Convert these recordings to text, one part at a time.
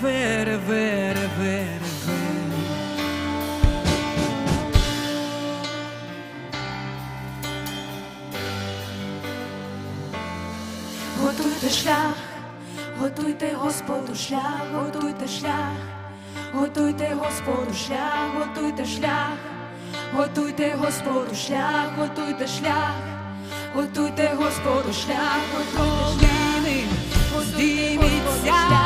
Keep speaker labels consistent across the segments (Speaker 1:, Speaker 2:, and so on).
Speaker 1: vere, vere, vere, vere.
Speaker 2: Готуйте шлях, готуйте Господу шлях, готуйте шлях, готуйте Господу шлях, готуйте шлях, готуйте Господу шлях, готуйте шлях, готуйте Господу шлях, готуйте шлях.
Speaker 1: Здійміться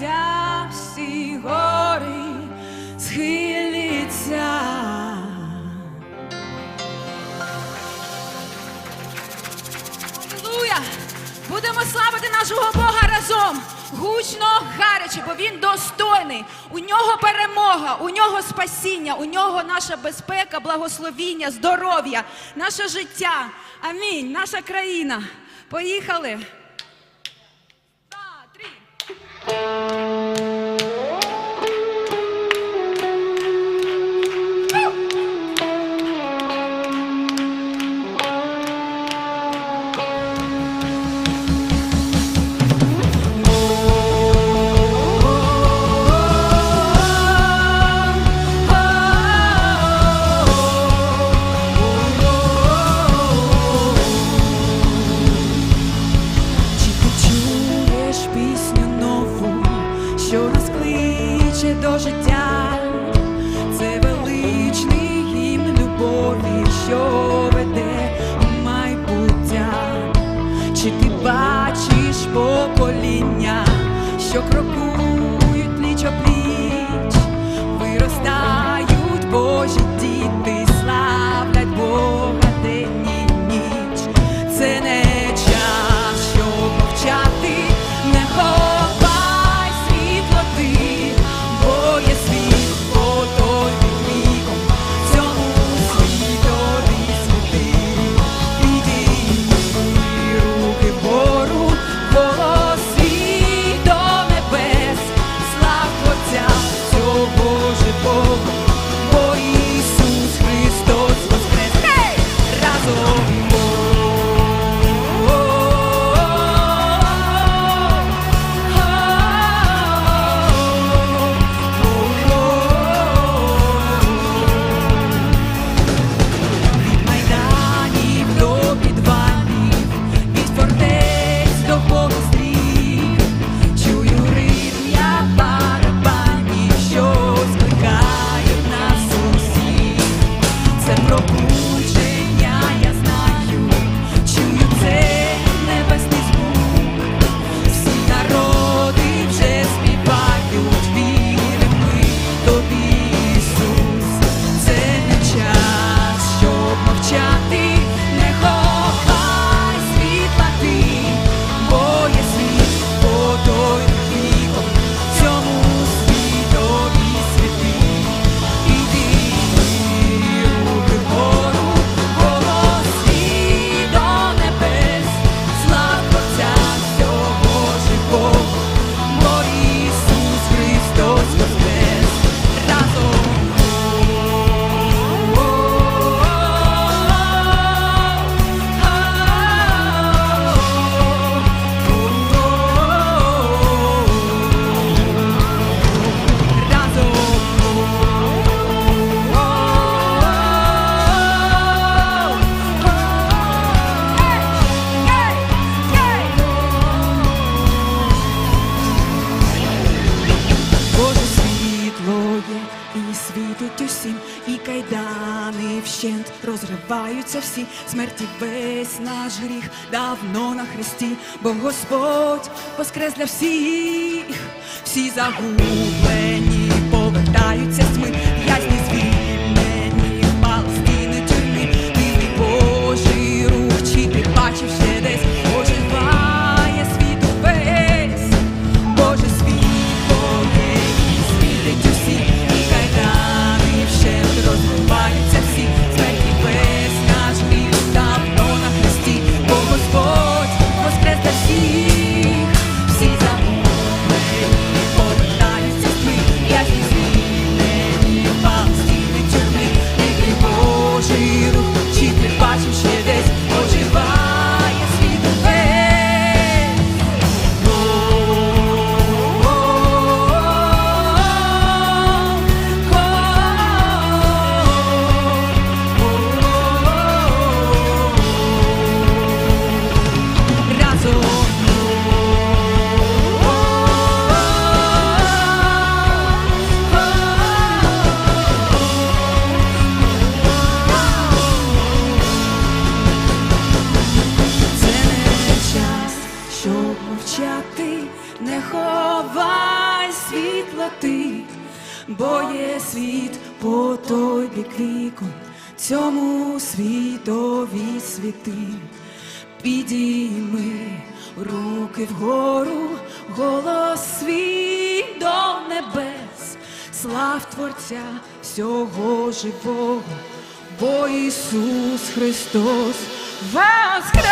Speaker 1: Схиляться всі гори, схиляться. Алілуя! Будемо славити нашого Бога разом. Гучно, гаряче, бо він достойний. У нього перемога, у нього спасіння, у нього наша безпека, благословіння, здоров'я, наше життя. Амінь. Наша країна. Поїхали. Thank you. Бачиш покоління, що крокують пліч пліч.
Speaker 2: Розриваються всі. Смерті весь наш гріх давно на хресті, бо Господь воскрес для всіх, всі загублені повертаються сми, тьми, вікон, цьому світові світи. Підійми руки вгору, голос свій до небес, слав Творця всього живого, бо Ісус Христос воскрес!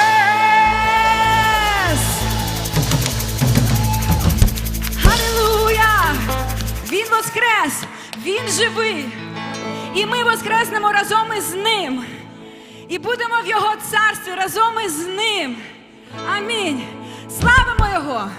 Speaker 1: Він воскрес! Він живий! І ми воскреснемо разом із ним. І будемо в його царстві разом із ним. Амінь. Славимо Його!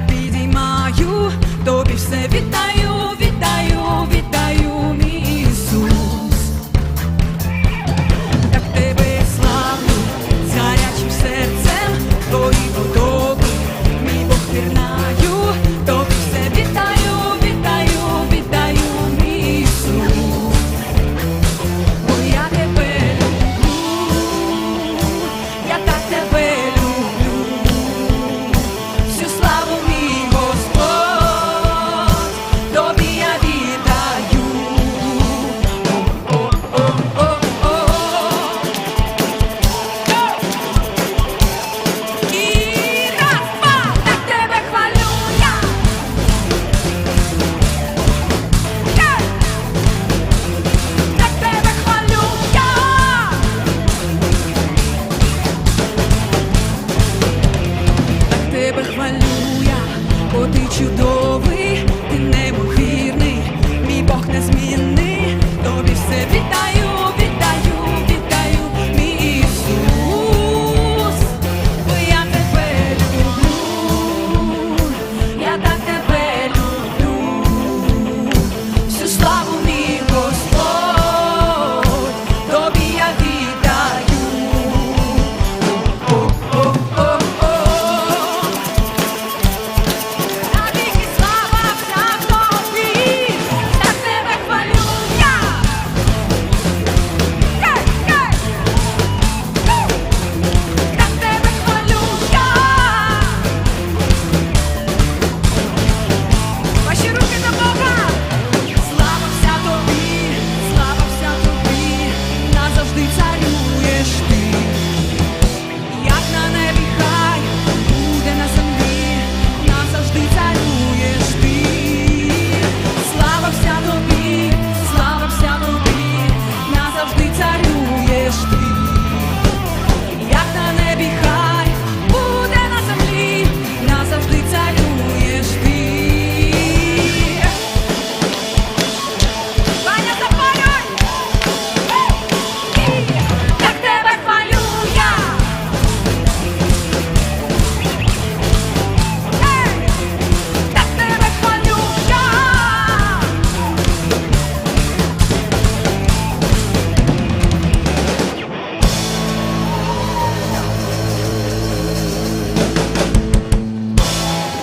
Speaker 1: підіймаю, тобі все віддаю.